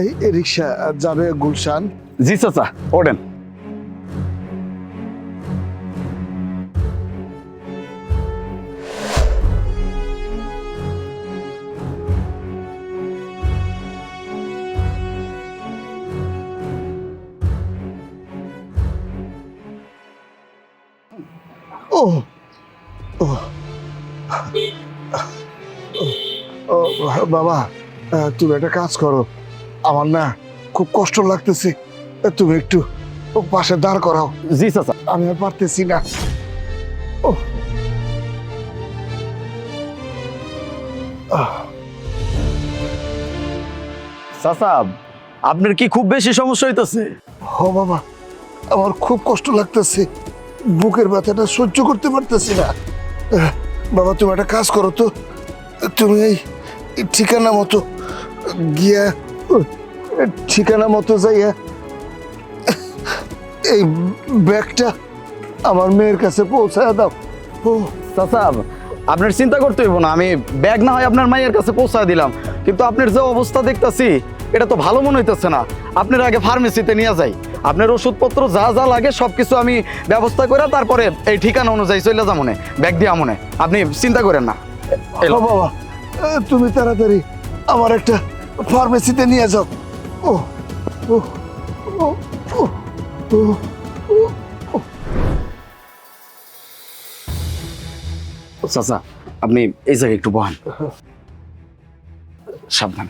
এই রিক্সা যাবে গুলশান। জি চাচা ওঠেন। ও ও ও বাবা তুমি একটা কাজ করো। আমার না খুব কষ্ট লাগতেছে। তুমি একটু পাশে দাঁড় করাও। জি চাচা। আমি আর পারতেছি না। ও। চাচা আপনার কি খুব বেশি সমস্যা হইতেছে? হ বাবা আমার খুব কষ্ট লাগতেছে। বুকের ব্যথাটা সহ্য করতে পারতেছি না। বাবা তুমি একটা কাজ করো তো। তুমি এই ঠিকানা মতো গিয়া ঠিকানা মতো যাইয়া এই ব্যাগটা আমার মেয়ের কাছে পৌঁছায় দাও। ও চাচা আপনার চিন্তা করতে হইব না আমি ব্যাগ না হয় আপনার মায়ের কাছে পৌঁছায় দিলাম। কিন্তু আপনার যে অবস্থা দেখতাছি এটা তো ভালো মনে হইতেছে না। আপনার আগে ফার্মেসিতে নিয়ে যাই। আপনার ওষুধপত্র যা যা লাগে সব কিছু আমি ব্যবস্থা করে তারপরে এই ঠিকানা অনুযায়ী চলে যাব মনে ব্যাগ দিয়ে মনে। আপনি চিন্তা করেন না। বাবা তুমি তাড়াতাড়ি আমার একটা ফার্মেসিতে নিয়ে যাও। ও ও ও চাচা, আপনি এই জায়গায় একটু বহান। সাবধান।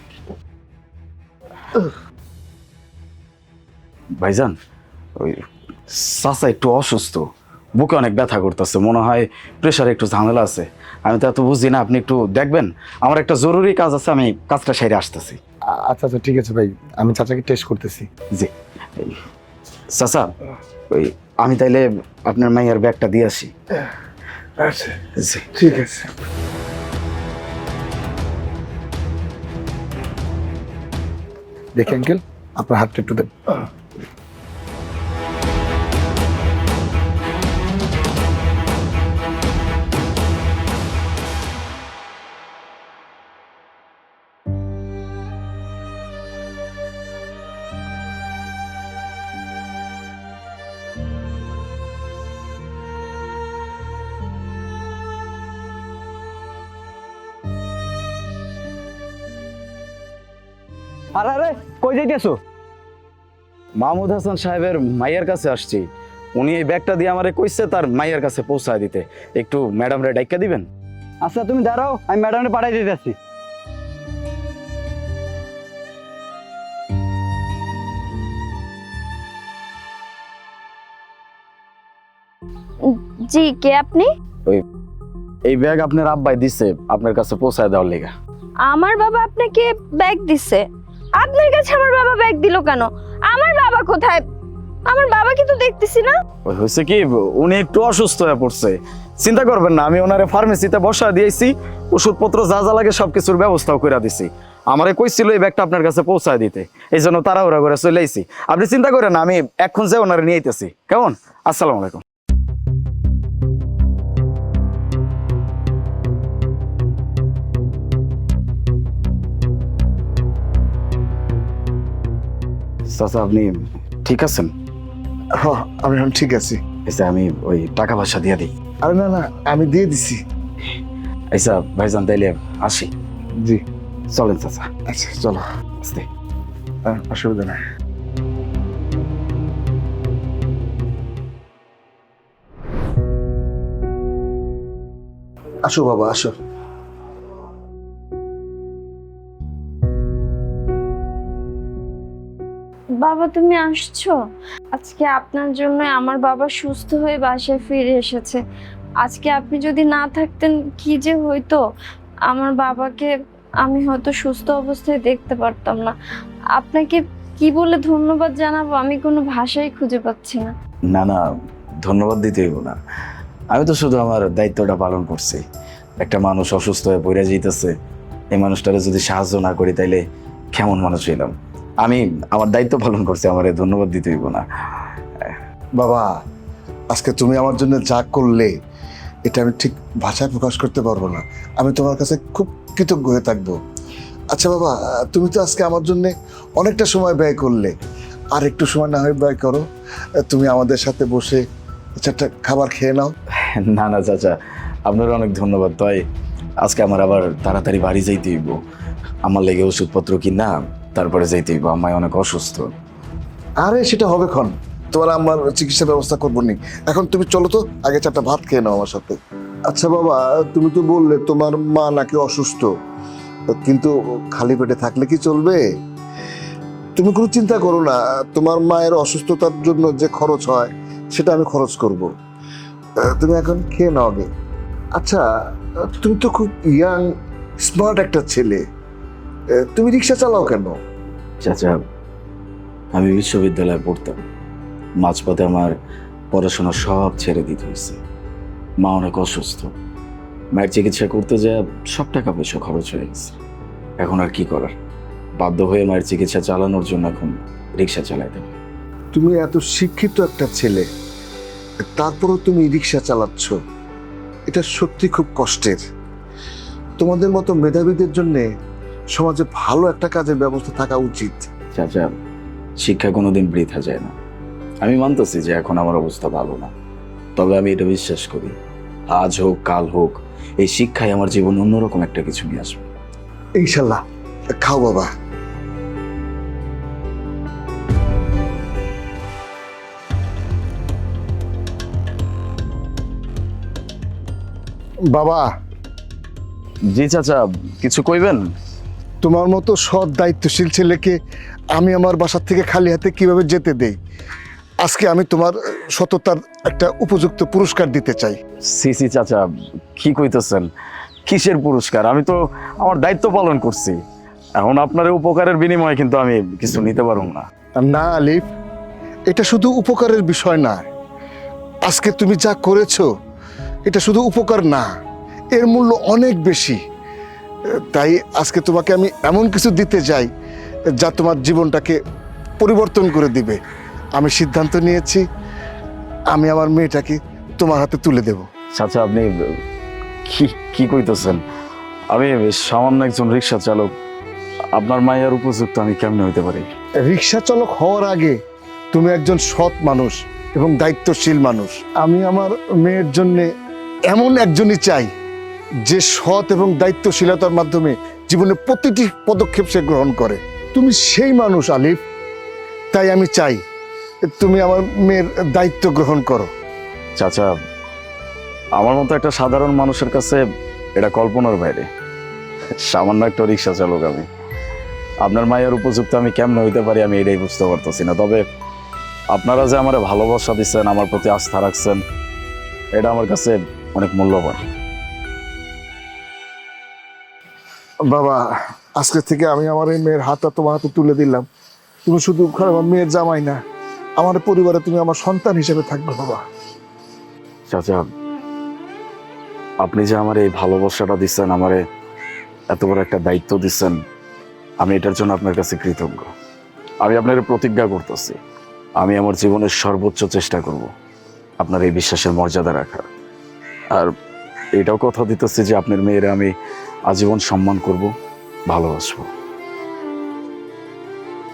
ভাইজান, ওই চাচা একটু অসুস্থ। বুকে অনেক ব্যথা করতেছে মনে হয় প্রেশারে একটু ঝামেলা আছে। আমি তো এত বুঝি না আপনি একটু দেখবেন। আমার একটা জরুরি কাজ আছে আমি কাজটা সেরে আসতেছি। আচ্ছা আচ্ছা ঠিক আছে ভাই আমি চাচাকে টেস্ট করতেছি। জি। চাচা ওই আমি তাইলে আপনার মাইয়ার ব্যাগটা দিয়ে আসি। আচ্ছা। জি। ঠিক আছে। দেখি আঙ্কেল আপনার হাতটা একটু দেন আরে আরে কই যাইতেছো? মাহমুদ হাসান সাহেবের মাইয়ার কাছে আসছি। উনি এই ব্যাগটা দিয়ে আমারে কইছে তার মাইয়ার কাছে পৌঁছায় দিতে। একটু ম্যাডাম রে ডাইকা দিবেন? আচ্ছা তুমি দাঁড়াও আমি ম্যাডামে পাঠাই দিতেছি। জি কে আপনি? এই ব্যাগ আপনার আব্বাই দিছে আপনার কাছে পৌঁছায় দেওয়ার লেগা। আমার বাবা আপনাকে ব্যাগ দিছে। আপনার কাছে আমার বাবা ব্যাগ দিল কেন? আমার বাবা কোথায়? আমার বাবাকে তো দেখতেছি না। ওই হয়েছে কি, উনি একটু অসুস্থ হয়ে পড়ছে। চিন্তা করবেন না, আমি ওনারে ফার্মেসিতে বসা দিয়েছি, ওষুধপত্র যা যা লাগে সব কিছুর ব্যবস্থাও করে দিছি। আমারে কইছিল এই ব্যাগটা আপনার কাছে পৌঁছায় দিতে, এই জন্য তাড়াহুড়া করে চলে আইছি। আপনি চিন্তা করেন আমি এখন যে ওনারে নিয়ে আইতেছি। কেমন? আসসালামু আলাইকুম। চাচা আপনি ঠিক আছেন? হ আমি এখন ঠিক আছি। আচ্ছা আমি ওই টাকা পয়সা দিয়ে দিই। আরে না না আমি দিয়ে দিছি। আচ্ছা ভাইজান তাইলে আসি। জি। চলেন চাচা। আচ্ছা চলো। আস্তে। হ্যাঁ, অসুবিধা নাই। আসো বাবা আসো। বাবা, তুমি আসছো? আজকে আপনার জন্য আমার বাবা সুস্থ হয়ে বাসায় ফিরে এসেছে। আজকে আপনি যদি না থাকতেন, কি যে হইতো? আমার বাবাকে আমি হয়তো সুস্থ অবস্থায় দেখতে পারতাম না। আপনাকে কি বলে ধন্যবাদ জানাব? আমি কোনো ভাষাই খুঁজে পাচ্ছি না। না না, ধন্যবাদ দিতে হইব না। আমি তো শুধু আমার দায়িত্বটা পালন করছি। একটা মানুষ অসুস্থ হয়ে পড়ে যেতেছে এই মানুষটারে যদি সাহায্য না করি, তাইলে কেমন মানুষ হইলাম? আমি আমার দায়িত্ব পালন করছি আমার ধন্যবাদ দিতে হইব না। বাবা আজকে তুমি আমার জন্য যা করলে এটা আমি ঠিক ভাষায় প্রকাশ করতে পারব না। আমি তোমার কাছে খুব কৃতজ্ঞ হয়ে থাকব। আচ্ছা বাবা তুমি তো আজকে আমার জন্য অনেকটা সময় ব্যয় করলে। আর একটু সময় না হয় ব্যয় করো। তুমি আমাদের সাথে বসে চারটা খাবার খেয়ে নাও। না না চাচা আপনার অনেক ধন্যবাদ। তাই আজকে আমার আবার তাড়াতাড়ি বাড়ি যাইতে হইব। আমার লেগে ওষুধপত্র কিনা তারপরে যাইতে বা আমায় অনেক অসুস্থ। আরে সেটা হবে ক্ষণ তোমার আমার চিকিৎসা ব্যবস্থা করব নি। এখন তুমি চলো তো আগে চারটা ভাত খেয়ে নাও আমার সাথে। আচ্ছা বাবা তুমি তো বললে তোমার মা নাকি অসুস্থ। কিন্তু খালি পেটে থাকলে কি চলবে? তুমি কোনো চিন্তা করো না তোমার মায়ের অসুস্থতার জন্য যে খরচ হয় সেটা আমি খরচ করব। তুমি এখন খেয়ে নাও আগে। আচ্ছা তুমি তো খুব ইয়াং স্মার্ট একটা ছেলে। তুমি রিক্সা চালাও কেন? চাচা আমি বিশ্ববিদ্যালয়ে পড়তাম। মাঝপথে আমার পড়াশোনা সব ছেড়ে দিতে হয়েছে। মা অনেক অসুস্থ। মায়ের চিকিৎসা করতে যা সব টাকা পয়সা খরচ হয়ে গেছে। এখন আর কি করার? বাধ্য হয়ে মায়ের চিকিৎসা চালানোর জন্য এখন রিক্সা চালাইতে হয়। তুমি এত শিক্ষিত একটা ছেলে তারপরও তুমি রিক্সা চালাচ্ছ। এটা সত্যি খুব কষ্টের। তোমাদের মতো মেধাবীদের জন্য সমাজে ভালো একটা কাজের ব্যবস্থা থাকা উচিত। চাচা শিক্ষা কোনোদিন বৃথা যায় না। আমি মানতেছি যে এখন আমার অবস্থা ভালো না। তবে আমি এটা বিশ্বাস করি আজ হোক কাল হোক এই শিক্ষায় আমার জীবনে অন্যরকম একটা কিছু নিয়ে আসবে। ইনশাল্লাহ খাও বাবা। বাবা। জি চাচা কিছু কইবেন? তোমার মতো সৎ দায়িত্বশীল ছেলেকে আমি আমার বাসার থেকে খালি হাতে কীভাবে যেতে দেই? আজকে আমি তোমার সততার একটা উপযুক্ত পুরস্কার দিতে চাই। সি সি চাচা কি কইতেছেন? কিসের পুরস্কার? আমি তো আমার দায়িত্ব পালন করছি। এখন আপনার উপকারের বিনিময়ে কিন্তু আমি কিছু নিতে পারব না। না আলিফ এটা শুধু উপকারের বিষয় না। আজকে তুমি যা করেছ এটা শুধু উপকার না এর মূল্য অনেক বেশি। তাই আজকে তোমাকে আমি এমন কিছু দিতে যাই যা তোমার জীবনটাকে পরিবর্তন করে দিবে। আমি সিদ্ধান্ত নিয়েছি আমি আমার মেয়েটাকে তোমার হাতে তুলে দেব। চাচা আপনি কি কি কইতেছেন? আমি সামান্য একজন রিক্সা চালক। আপনার মায়ের উপযুক্ত আমি কেমনে হইতে পারি? রিক্সা চালক হওয়ার আগে তুমি একজন সৎ মানুষ এবং দায়িত্বশীল মানুষ। আমি আমার মেয়ের জন্য এমন একজনই চাই যে সৎ এবং দায়িত্বশীলতার মাধ্যমে জীবনে প্রতিটি পদক্ষেপ সে গ্রহণ করে। তুমি সেই মানুষ, আলিফ। তাই আমি চাই তুমি আমার মেয়ের দায়িত্ব গ্রহণ করো। চাচা, আমার মতো একটা সাধারণ মানুষের কাছে এটা কল্পনার বাইরে। সামান্য একটা রিক্সা চালক আমি। আপনার মায়ের উপযুক্ত আমি কেমন হইতে পারি আমি এটাই বুঝতে পারতেছি না। তবে আপনারা যে আমার ভালোবাসা দিচ্ছেন, আমার প্রতি আস্থা রাখছেন, এটা আমার কাছে অনেক মূল্যবান। বাবা, আজকে থেকে আমি আমার এই মেয়ের হাতটা তোমার হাতে তুলে দিলাম। তুমি শুধু আমার মেয়ের জামাই না। আমার পরিবারে তুমি আমার সন্তান হিসেবে থাকবে বাবা। চাচা, আপনি যে আমার এই ভালোবাসাটা দিচ্ছেন, আমারে এত বড় একটা দায়িত্ব দিচ্ছেন, আমি এটার জন্য আপনার কাছে কৃতজ্ঞ। আমি আপনার প্রতিজ্ঞা করতেছি। আমি আমার জীবনের সর্বোচ্চ চেষ্টা করব আপনার এই বিশ্বাসের মর্যাদা রাখার। আর এটাও কথা দিতেছি যে আপনার মেয়েরা আমি আজীবন সম্মান করব, ভালোবাসব।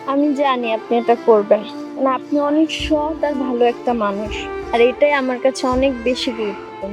আমি জানি আপনি এটা করবেন। না আপনি অনেক সৎ আর ভালো একটা মানুষ। আর এটাই আমার কাছে অনেক বেশি গুরুত্ব